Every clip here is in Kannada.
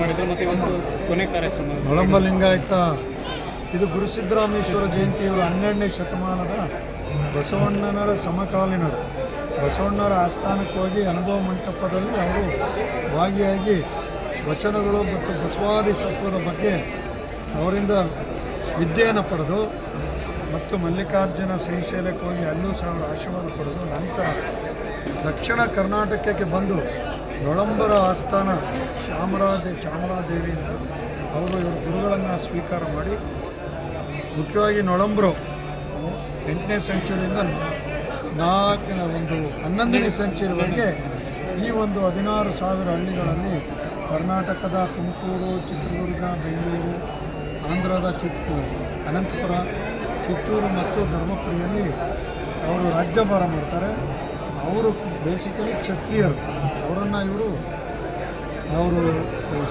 ಮಾಡಿದ್ರು ಮತ್ತು ಕೊನೆ ಕಾರ್ಯಕ್ರಮ. ಒಳಂಬಲಿಂಗಾಯತ ಇದು ಗುರುಸಿದ್ದರಾಮೇಶ್ವರ ಜಯಂತಿಯವರು ಹನ್ನೆರಡನೇ ಶತಮಾನದ ಬಸವಣ್ಣನರ ಸಮಕಾಲೀನರು. ಬಸವಣ್ಣರ ಆಸ್ಥಾನಕ್ಕೆ ಹೋಗಿ ಅನುಭವ ಮಂಟಪದಲ್ಲಿ ಅವರು ಭಾಗಿಯಾಗಿ ವಚನಗಳು ಮತ್ತು ಬಸವಾದಿ ಸತ್ವದ ಬಗ್ಗೆ ಅವರಿಂದ ವಿದ್ಯೆಯನ್ನು ಪಡೆದು ಮತ್ತು ಮಲ್ಲಿಕಾರ್ಜುನ ಶ್ರೀಶೈಲಕ್ಕೆ ಹೋಗಿ ಅಲ್ಲೂ ಸಹ ಅವರು ಆಶೀರ್ವಾದ ಪಡೆದು ನಂತರ ದಕ್ಷಿಣ ಕರ್ನಾಟಕಕ್ಕೆ ಬಂದು ನೊಳಂಬರ ಆಸ್ಥಾನ ಚಾಮರಾಜ ಚಾಮರಾದೇವಿಯಿಂದ ಅವರು ಇವರು ಗುರುಗಳನ್ನು ಸ್ವೀಕಾರ ಮಾಡಿ ಮುಖ್ಯವಾಗಿ ನೊಳಂಬ್ರು. ಎಂಟನೇ ಸೆಂಚುರಿಯಿಂದ ನಾಲ್ಕನೇ ಒಂದು, ಹನ್ನೊಂದನೇ ಸೆಂಚುರಿವರೆಗೆ ಈ ಒಂದು ಹದಿನಾರು ಸಾವಿರ ಹಳ್ಳಿಗಳಲ್ಲಿ ಕರ್ನಾಟಕದ ತುಮಕೂರು, ಚಿತ್ರದುರ್ಗ, ಬೆಂಗಳೂರು, ಆಂಧ್ರದ ಚಿತ್ ಅನಂತಪುರ, ಚಿತ್ತೂರು ಮತ್ತು ಧರ್ಮಪುರಿಯಲ್ಲಿ ಅವರು ರಾಜ್ಯಭಾರ ಮಾಡ್ತಾರೆ. ಅವರು ಬೇಸಿಕಲಿ ಕ್ಷತ್ರಿಯರು. ಅವರನ್ನು ಇವರು, ಅವರು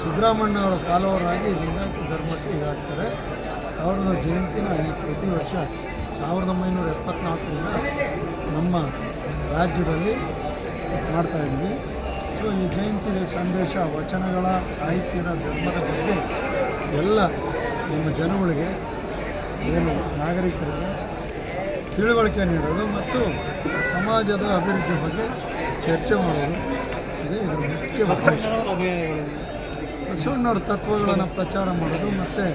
ಸಿದ್ದರಾಮಣ್ಣ ಅವರ ಫಾಲೋವರ್ ಆಗಿ ಲಿಂಗಾಯತ ಧರ್ಮಕ್ಕೆ ಇದಾಗ್ತಾರೆ. ಅವ್ರದ್ದು ಜಯಂತಿನ ಈ ಪ್ರತಿ ವರ್ಷ ಸಾವಿರದ ಒಂಬೈನೂರ ಎಪ್ಪತ್ನಾಲ್ಕರಿಂದ ನಮ್ಮ ರಾಜ್ಯದಲ್ಲಿ ಮಾಡ್ತಾ ಇದ್ವಿ ಸೊ ಈ ಜಯಂತಿ ಸಂದೇಶ, ವಚನಗಳ, ಸಾಹಿತ್ಯದ ಧರ್ಮದ ಬಗ್ಗೆ ಎಲ್ಲ ನಮ್ಮ ಜನಗಳಿಗೆ, ಏನು ನಾಗರಿಕರಿಗೆ ತಿಳುವಳಿಕೆ ನೀಡೋದು ಮತ್ತು ಸಮಾಜದ ಅಭಿವೃದ್ಧಿ ಬಗ್ಗೆ ಚರ್ಚೆ ಮಾಡೋದು. ಇದೇ ಮುಖ್ಯ ಬಸವಣ್ಣವ್ರ ತತ್ವಗಳನ್ನು ಪ್ರಚಾರ ಮಾಡೋದು ಮತ್ತು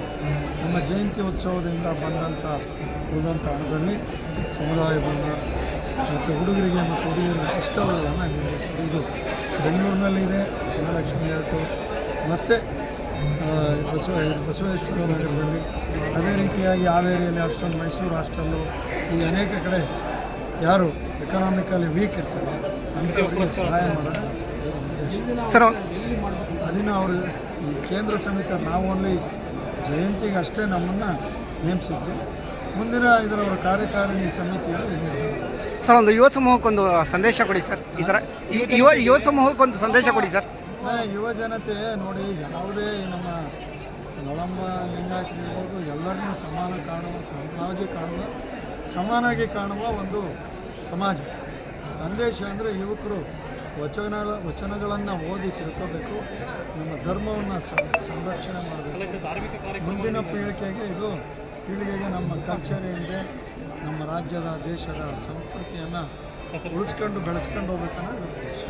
ನಮ್ಮ ಜಯಂತಿ ಉತ್ಸವದಿಂದ ಬಂದಂಥ ಹೋದಂಥ ಹಣದಲ್ಲಿ ಸಮುದಾಯ ಬಂದ ಮತ್ತು ಹುಡುಗರಿಗೆ ಮತ್ತು ಹುಡುಗಿಯರಿಗೆ ಇಷ್ಟಗಳನ್ನು ನಿರ್ವಹಿಸೋದು ಇದು ಬೆಂಗಳೂರಿನಲ್ಲಿದೆ, ಮಹಾಲಕ್ಷ್ಮಿ ಆಯಿತು ಮತ್ತು ಬಸವ, ಬಸವೇಶ್ವರ ನಗರದಲ್ಲಿ ಅದೇ ರೀತಿಯಾಗಿ ಹಾವೇರಿಯಲ್ಲಿ ಹಾಸ್ಟೆಲ್ ಮೈಸೂರು ಹಾಸ್ಟೆಲ್ಲು ಈ ಅನೇಕ ಕಡೆ ಯಾರು ಎಕನಾಮಿಕಲಿ ವೀಕ್ ಇರ್ತಾರೆ, ಅಂಥವ್ರಿಗೆ ಸಹಾಯ ಮಾಡೋದು ಸರ್ ಅದನ್ನು ಅವರು ಈ ಕೇಂದ್ರ ಸಮಿತ ನಾವು ಓನ್ಲಿ ಜಯಂತಿಗೆ ಅಷ್ಟೇ ನಮ್ಮನ್ನು ನೇಮಿಸಿದ್ವಿ. ಮುಂದಿನ ಇದರ ಅವರ ಕಾರ್ಯಕಾರಿಣಿ ಸಮಿತಿಯಲ್ಲಿ ಸರ್ ಒಂದು ಯುವ ಸಮೂಹಕ್ಕೊಂದು ಸಂದೇಶ ಕೊಡಿ ಸರ್. ಈ ಥರ ಯುವ ಯುವ ಸಮೂಹಕ್ಕೊಂದು ಸಂದೇಶ ಕೊಡಿ ಸರ್. ಯುವ ಜನತೆ ನೋಡಿ ಯಾವುದೇ ನಮ್ಮ ಒಳಂಬ ಲಿಂಗಾಯತರಿರ್ಬೋದು ಎಲ್ಲರನ್ನೂ ಸಮಾನ ಕಾಣುವ ಸಮಾನವಾಗಿ ಕಾಣುವ ಸಮಾನಾಗಿ ಕಾಣುವ ಒಂದು ಸಮಾಜ. ಸಂದೇಶ ಅಂದರೆ ಯುವಕರು ವಚನ ವಚನಗಳನ್ನು ಓದಿ ತಿಳ್ಕೋಬೇಕು, ನಮ್ಮ ಧರ್ಮವನ್ನು ಸಂರಕ್ಷಣೆ ಮಾಡಬೇಕು. ಮುಂದಿನ ಪೀಳಿಗೆಗೆ ಇದು, ಪೀಳಿಗೆಗೆ ನಮ್ಮ ಕಲ್ಚರ್ ಏನಿದೆ, ನಮ್ಮ ರಾಜ್ಯದ, ದೇಶದ ಸಂಸ್ಕೃತಿಯನ್ನು ಉಳಿಸ್ಕೊಂಡು ಬೆಳೆಸ್ಕೊಂಡು ಹೋಗ್ಬೇಕನ್ನೋದು ಉದ್ದೇಶ.